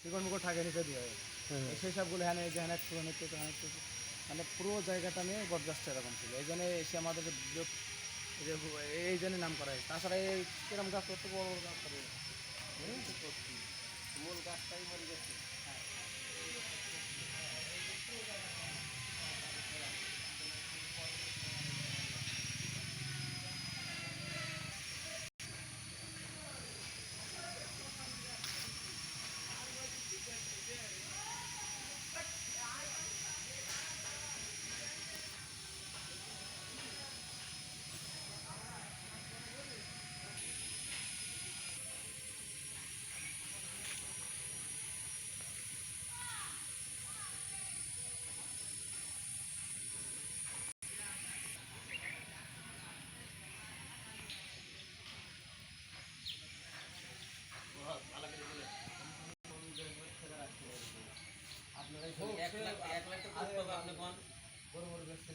শিকড় মুকড় থাকে নিচে দিয়ে সেই সবগুলো হ্যাঁ এই যে হ্যাঁ একটু হ্যাঁ একটু হ্যাঁ একটু মানে পুরো জায়গাটা নিয়ে বরদাস্ত এরকম ছিল। এই জন্য এসে আমাদের এই জন্য নাম করা হয়েছে। তাছাড়া এই কিরম গাছ কত বড় বড় গাছ করে মূল গাছটাই মরে গেছে। আপনারা এক লাখ এক লাখ আপনি কোন বড় বড় ব্যবসা